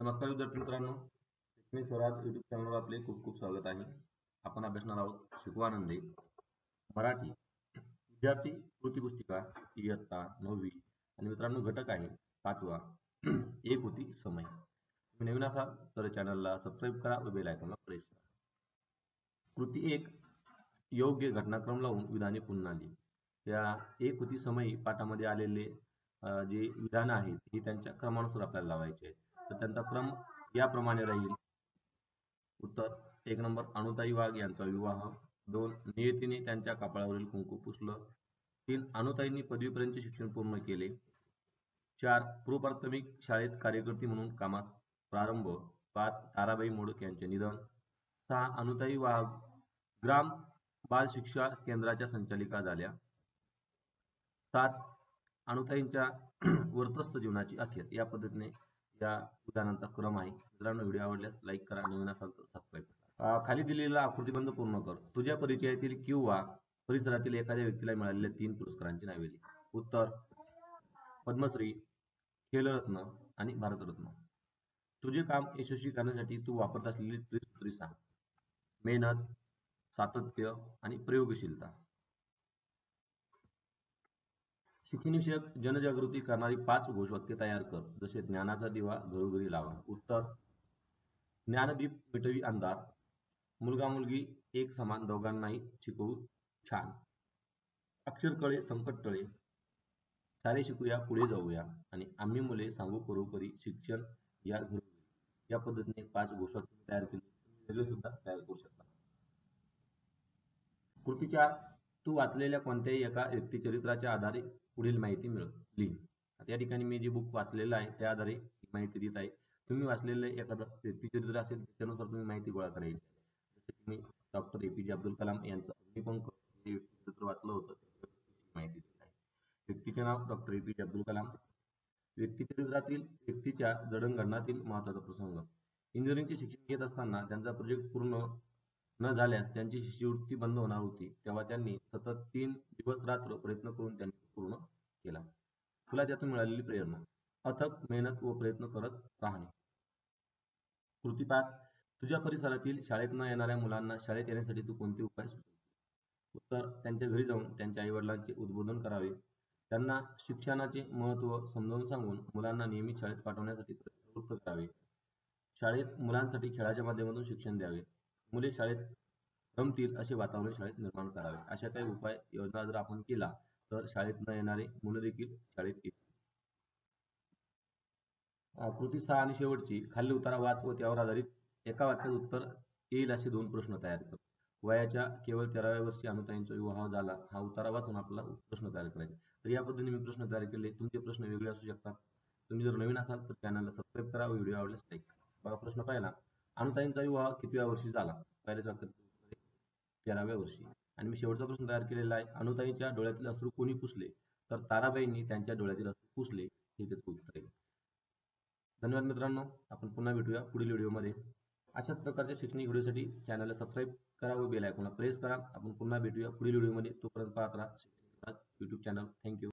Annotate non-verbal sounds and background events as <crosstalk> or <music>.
नमस्कार विद्यार्थी मित्रांनो. शैक्षणिक स्वराज युट्यूब चॅनलवर आपले खूप खूप स्वागत आहे. आपण अभ्यासणार आहोत शिकवानंदे मराठी विद्यार्थी कृती पुस्तिका इयत्ता नववी. आणि मित्रांनो घटक आहे पाचवा. <clears throat> एक होती समय. तुम्ही नवीन असाल तर चॅनलला सबस्क्राईब करा व बेल आयकॉनला प्रेस करा. कृती एक योग्य घटनाक्रम लावून विधाने पुन्हा आली या एक होती समय पाठामध्ये आलेले जे विधानं आहेत ही त्यांच्या क्रमानुसार आपल्याला लावायचे आहेत. तर त्यांचा क्रम याप्रमाणे राहील. उत्तर एक नंबर अनुताई वाघ यांचा विवाह. दोन नियतीने त्यांच्या कपाळावरील कुंकू पुसलं. तीन अनुताईंनी पदवीपर्यंतचे शिक्षण पूर्ण केले. चार पूर्वप्राथमिक शाळेत कार्यकर्ती म्हणून कामास प्रारंभ. पाच ताराबाई मोडक यांचे निधन. सहा अनुताई वाघ ग्राम बाल शिक्षा केंद्राच्या संचालिका झाल्या. सात अनुताईंच्या <clears throat> वर्तस्थ जीवनाची अखेर या पद्धतीने या उदाहरणांचा क्रम आहे. मित्रांनो व्हिडिओ आवडल्यास लाईक करा नवीन असाल तर सबस्क्राईब करा. खाली दिलेला आकृतीबंध पूर्ण कर. तुझ्या परिचयातील किंवा परिसरातील एखाद्या व्यक्तीला मिळालेल्या तीन पुरस्कारांची नावे लिही. उत्तर पद्मश्री खेलरत्न आणि भारतरत्न. तुझे काम यशस्वी करण्यासाठी तू वापरत असलेली त्रिसूत्री सांग. मेहनत सातत्य आणि प्रयोगशीलता. शिक्षणविषयक जनजागृती करणारी पाच घोषवाक्य तयार कर जसे ज्ञानाचा दिवा घरोघरी लावा उत्तर ज्ञानदीप मिटवी अंधार मुलगा मुलगी एक समान दोघांनाही शिकवू छान. अक्षर कळे संकट टळे. सारे शिकूया पुढे जाऊया. आणि आम्ही मुले सांगू करोपरी शिक्षण या घरोघरी. या पद्धतीने पाच घोषवाक्य तयार केले. वेगळे सुद्धा तयार करू शकता. कृती चार तू वाचलेल्या कोणत्याही एका व्यक्तिचरित्राच्या आधारे पुढील माहिती मिळवली लिही. आता या ठिकाणी मी जे बुक वाचलेलं आहे त्या आधारे माहिती देत आहे. तुम्ही वाचलेलं एखादं व्यक्तिचरित्र असेल त्यानुसार तुम्ही माहिती गोळा करायची. जसे तुम्ही डॉक्टर ए पी जे अब्दुल कलाम यांचं अग्निपंख हे व्यक्तिचित्र वाचलं होतं माहिती देत आहे. व्यक्तीचे नाव डॉक्टर ए पी जे अब्दुल कलाम. व्यक्तिचरित्रातील व्यक्तीच्या जडणघडणातील महत्त्वाचा प्रसंग. इंजिनिअरिंगचे शिक्षण घेत असताना त्यांचा प्रोजेक्ट पूर्ण न झाल्यास त्यांची शिष्यवृत्ती बंद होणार होती तेव्हा त्यांनी सतत तीन दिवस रात्र प्रयत्न करून त्यांनी पूर्ण केला. तुला त्यातून मिळालेली प्रेरणा अथक मेहनत व प्रयत्न करत राहणे. कृती पाच तुझ्या परिसरातील शाळेत न येणाऱ्या मुलांना शाळेत येण्यासाठी तू कोणते उपाय उत्तर त्यांच्या घरी जाऊन त्यांच्या आईवडिलांचे उद्बोधन करावे. त्यांना शिक्षणाचे महत्त्व समजावून सांगून मुलांना नियमित शाळेत पाठवण्यासाठी प्रवृत्त करावे. शाळेत मुलांसाठी खेळाच्या माध्यमातून शिक्षण द्यावे. मुले शाळेत रमतील असे वातावरण शाळेत निर्माण करावे. अशा काही उपाय योजना जर आपण केला तर शाळेत न येणारे मुलं देखील शाळेत येतील. कृती सहा आणि शेवटची खाली उतारा वाच व त्यावर आधारित एका वाक्यात उत्तर येईल असे दोन प्रश्न तयार कर. वयाच्या केवळ तेराव्या वर्षी अनुताईंचा विवाह झाला हा उतारा वाचून आपला प्रश्न तयार करायचा. तर या पद्धतीने मी प्रश्न तयार केले. तुमचे प्रश्न वेगळे असू शकतात. तुम्ही जर नवीन असाल तर चॅनलला सबस्क्राईब करा व्हिडिओ आवडल्यास लाईक बघा प्रश्न पाहिला. अनुताईंचा विवाह कितव्या वर्षी झाला? पहिल्याच तेराव्या वर्षी. आणि मी शेवटचा प्रश्न तयार केलेला आहे. अनुताईंच्या डोळ्यातील अश्रू कोणी पुसले? तर ताराबाईंनी त्यांच्या डोळ्यातील अश्रू पुसले हे त्याचं उत्तर आहे. धन्यवाद मित्रांनो. आपण पुन्हा भेटूया पुढील व्हिडिओमध्ये. अशाच प्रकारच्या शैक्षणिक व्हिडिओसाठी चॅनलला सबस्क्राईब करा व बेल आयकॉनला प्रेस करा. आपण पुन्हा भेटूया पुढील व्हिडिओमध्ये. तोपर्यंत पाहत राहा. YouTube channel thank you